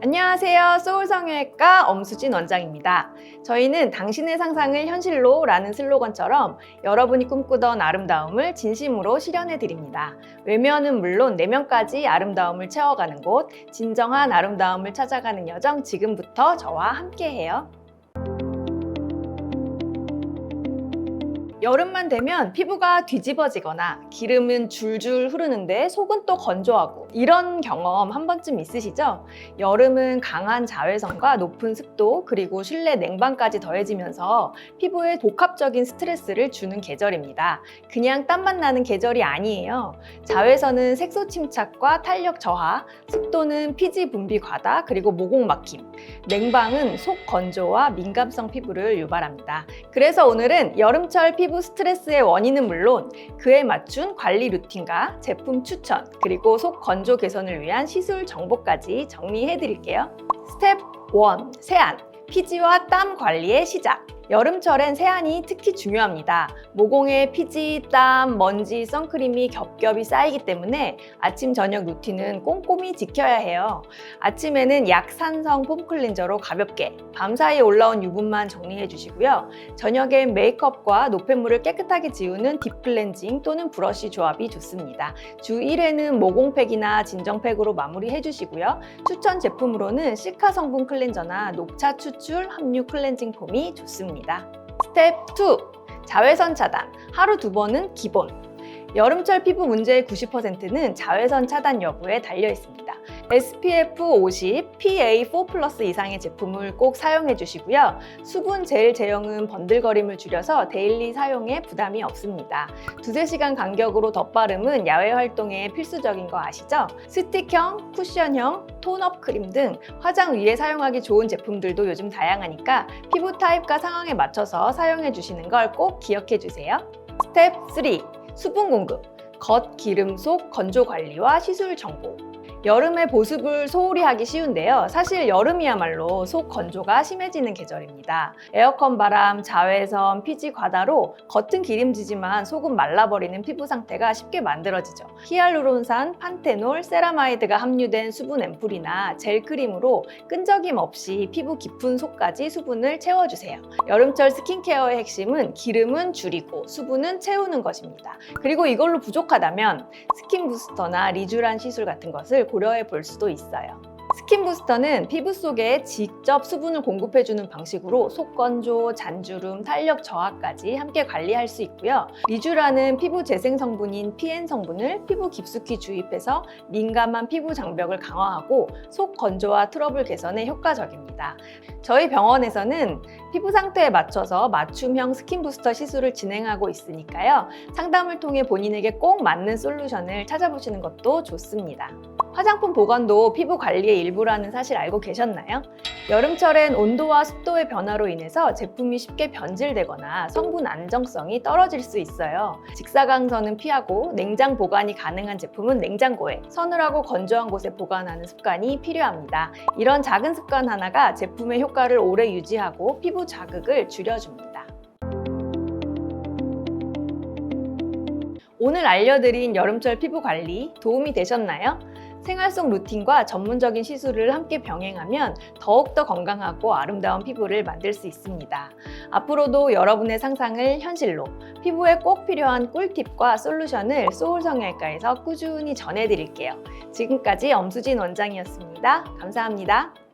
안녕하세요. 소울성형외과 엄수진 원장입니다. 저희는 당신의 상상을 현실로 라는 슬로건처럼 여러분이 꿈꾸던 아름다움을 진심으로 실현해 드립니다. 외면은 물론 내면까지 아름다움을 채워가는 곳, 진정한 아름다움을 찾아가는 여정 지금부터 저와 함께 해요. 여름만 되면 피부가 뒤집어지거나 기름은 줄줄 흐르는데 속은 또 건조하고 이런 경험 한 번쯤 있으시죠? 여름은 강한 자외선과 높은 습도 그리고 실내 냉방까지 더해지면서 피부에 복합적인 스트레스를 주는 계절입니다. 그냥 땀만 나는 계절이 아니에요. 자외선은 색소 침착과 탄력 저하, 습도는 피지 분비 과다 그리고 모공 막힘, 냉방은 속 건조와 민감성 피부를 유발합니다. 그래서 오늘은 여름철 피부 스트레스의 원인은 물론 그에 맞춘 관리 루틴과 제품 추천 그리고 속 건조 개선을 위한 시술 정보까지 정리해 드릴게요. 스텝 1. 세안 피지와 땀 관리의 시작 여름철엔 세안이 특히 중요합니다. 모공에 피지, 땀, 먼지, 선크림이 겹겹이 쌓이기 때문에 아침 저녁 루틴은 꼼꼼히 지켜야 해요. 아침에는 약산성 폼 클렌저로 가볍게 밤사이 올라온 유분만 정리해 주시고요. 저녁엔 메이크업과 노폐물을 깨끗하게 지우는 딥 클렌징 또는 브러쉬 조합이 좋습니다. 주 1회는 모공팩이나 진정팩으로 마무리해 주시고요. 추천 제품으로는 시카 성분 클렌저나 녹차 추출 함유 클렌징 폼이 좋습니다. 스텝 2. 자외선 차단. 하루 두 번은 기본. 여름철 피부 문제의 90%는 자외선 차단 여부에 달려 있습니다. SPF 50, PA4 플러스 이상의 제품을 꼭 사용해 주시고요. 수분 젤 제형은 번들거림을 줄여서 데일리 사용에 부담이 없습니다. 두세 시간 간격으로 덧바름은 야외 활동에 필수적인 거 아시죠? 스틱형, 쿠션형, 톤업 크림 등 화장 위에 사용하기 좋은 제품들도 요즘 다양하니까 피부 타입과 상황에 맞춰서 사용해 주시는 걸 꼭 기억해 주세요. 스텝 3. 수분 공급. 겉 기름 속 건조 관리와 시술 정보. 여름에 보습을 소홀히 하기 쉬운데요. 사실 여름이야말로 속 건조가 심해지는 계절입니다. 에어컨 바람, 자외선, 피지 과다로 겉은 기름지지만 속은 말라버리는 피부 상태가 쉽게 만들어지죠. 히알루론산, 판테놀, 세라마이드가 함유된 수분 앰플이나 젤 크림으로 끈적임 없이 피부 깊은 속까지 수분을 채워주세요. 여름철 스킨케어의 핵심은 기름은 줄이고 수분은 채우는 것입니다. 그리고 이걸로 부족하다면 스킨 부스터나 리쥬란 시술 같은 것을 고려해 볼 수도 있어요. 스킨 부스터는 피부 속에 직접 수분을 공급해주는 방식으로 속 건조, 잔주름, 탄력 저하까지 함께 관리할 수 있고요. 리쥬라는 피부 재생 성분인 PN 성분을 피부 깊숙이 주입해서 민감한 피부 장벽을 강화하고 속 건조와 트러블 개선에 효과적입니다. 저희 병원에서는 피부 상태에 맞춰서 맞춤형 스킨 부스터 시술을 진행하고 있으니까요. 상담을 통해 본인에게 꼭 맞는 솔루션을 찾아보시는 것도 좋습니다. 화장품 보관도 피부 관리의 일부라는 사실 알고 계셨나요? 여름철엔 온도와 습도의 변화로 인해서 제품이 쉽게 변질되거나 성분 안정성이 떨어질 수 있어요. 직사광선은 피하고 냉장 보관이 가능한 제품은 냉장고에 서늘하고 건조한 곳에 보관하는 습관이 필요합니다. 이런 작은 습관 하나가 제품의 효과를 오래 유지하고 피부 자극을 줄여줍니다. 오늘 알려드린 여름철 피부 관리 도움이 되셨나요? 생활 속 루틴과 전문적인 시술을 함께 병행하면 더욱더 건강하고 아름다운 피부를 만들 수 있습니다. 앞으로도 여러분의 상상을 현실로 피부에 꼭 필요한 꿀팁과 솔루션을 소울성형외과에서 꾸준히 전해드릴게요. 지금까지 엄수진 원장이었습니다. 감사합니다.